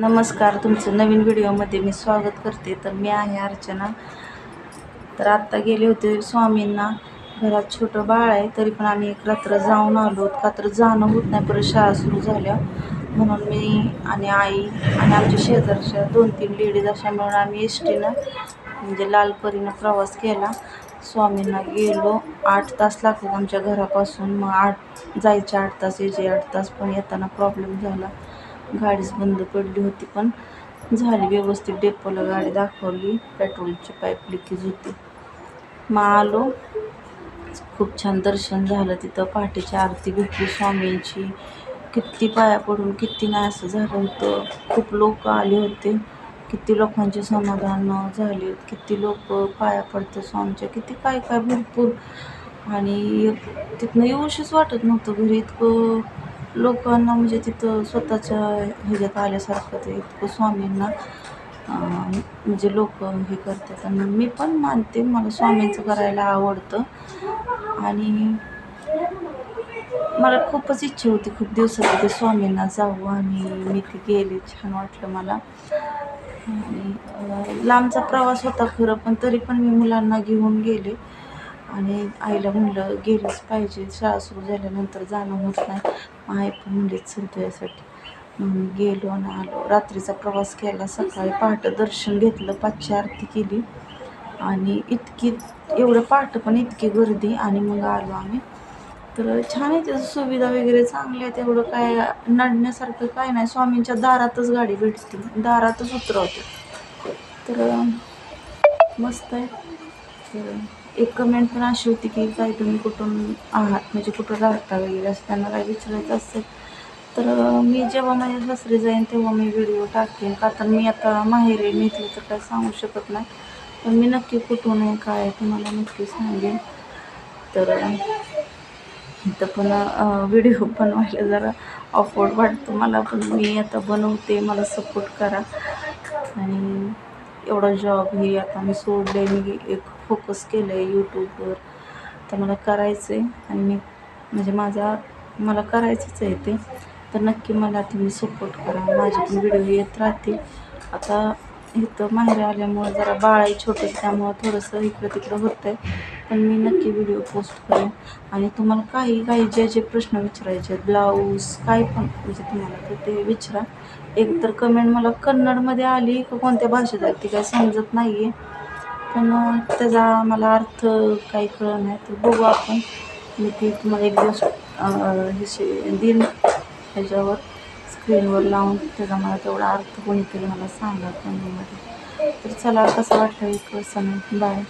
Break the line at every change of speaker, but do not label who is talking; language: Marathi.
नमस्कार तुमचं नवीन व्हिडिओमध्ये मी स्वागत करते. तर मी आहे अर्चना. तर आत्ता गेले होते स्वामींना. घरात छोटं बाळ आहे तरी पण आम्ही एक रात्र जाऊन आलो. का तर जाणं होत नाही परत शाळा सुरू झाल्या. म्हणून मी आणि आई आणि आमच्या शेजारच्या दोन तीन लेडीज अशा मिळून आम्ही एस टीनं म्हणजे लालपरीनं प्रवास केला. स्वामींना गेलो. आठ तास लागतात आमच्या घरापासून. मग आठ जायचे आठ तास यायचे आठ तास पण येताना प्रॉब्लेम झाला. गाडीच बंद पडली होती पण झाली व्यवस्थित. डेपोला गाडी दाखवली. पेट्रोलची पाईप लिकेज होती. मग आलो. खूप छान दर्शन झालं तिथं. पहाटेची आरती भेटली स्वामींची. किती पाया पडून किती नाही असं झालं होतं. खूप लोक आले होते. किती लोकांचे समाधान झाले. किती लोक पाया पडतं स्वामीच्या. किती काय काय भरपूर. आणि तिथनं येऊशीच वाटत नव्हतं. घरी इतकं लोकांना म्हणजे तिथं स्वतःच्या ह्याच्यात आल्यासारखं ते इतकं स्वामींना म्हणजे लोक हे करतात. आणि मी पण मानते मला स्वामींचं करायला आवडतं. आणि मला खूपच इच्छा होती खूप दिवसात ते स्वामींना जाऊ आणि मी ते गेले छान वाटलं मला. आणि लांबचा प्रवास होता खरं पण तरी पण मी मुलांना घेऊन गेले. आणि आईला म्हणलं गेलंच पाहिजे. शाळा सुरू झाल्यानंतर जाणं होत नाही. आई पण म्हणलीच चल तुझ्यासाठी. मग गेलो आणि आलो. रात्रीचा प्रवास केला. सकाळी पहाटं दर्शन घेतलं पाचची आरती केली. आणि इतकी एवढं पहाटं पण इतकी गर्दी आणि मग आलो आम्ही. तर छान आहे त्याचं सुविधा वगैरे चांगली आहेत. एवढं काय नडण्यासारखं काय नाही. स्वामींच्या दारातच गाडी भेटते. दारातच उतरवते तर मस्त आहे. तर एक कमेंट पण अशी होती की काय तुम्ही कुठून आहात? म्हणजे कुठं राहता वगैरे? असं त्यांना काय विचारायचं असेल. तर मी जेव्हा माझ्या सासरी जाईन तेव्हा मी व्हिडिओ टाकेन. का तर मी आता माहेर आहे मी तर काय सांगू शकत नाही. पण मी नक्की कुठून आहे काय ते तुम्हाला नक्की सांगेन. तर इथं पण व्हिडिओ बनवायला जरा अफोर्ड वाटतो मला पण मी आता बनवते मला सपोर्ट करा. आणि एवढा जॉब हे आता मी सोडले मी एक फोकस केलं आहे यूट्यूबवर तर मला करायचं आहे आणि मी म्हणजे माझा मला करायचंच आहे ते. तर नक्की मला तुम्ही सपोर्ट करा. माझे पण व्हिडिओ येत राहतील. आता इथं माहेर आल्यामुळं जरा बाळ आहे छोटे त्यामुळं थोडंसं इकडं तिकडं होतं आहे पण मी नक्की व्हिडिओ पोस्ट करेन. आणि तुम्हाला काही काही जे जे प्रश्न विचारायचे आहेत ब्लाऊज काय पण म्हणजे तुम्हाला तर ते विचारा. एक तर कमेंट मला कन्नडमध्ये आली का कोणत्या भाषेत आली ती काय समजत नाही आहे पण त्याचा मला अर्थ काही कळत नाही. तर बघू आपण. मी ती तुम्हाला एक दिवस हे देईन ह्याच्यावर स्क्रीनवर लावून. त्याचा मला तेवढा अर्थ कोणीतरी मला सांगा कमेंटमध्ये. तर चला कसं वाटतं एक कसं नाही बाय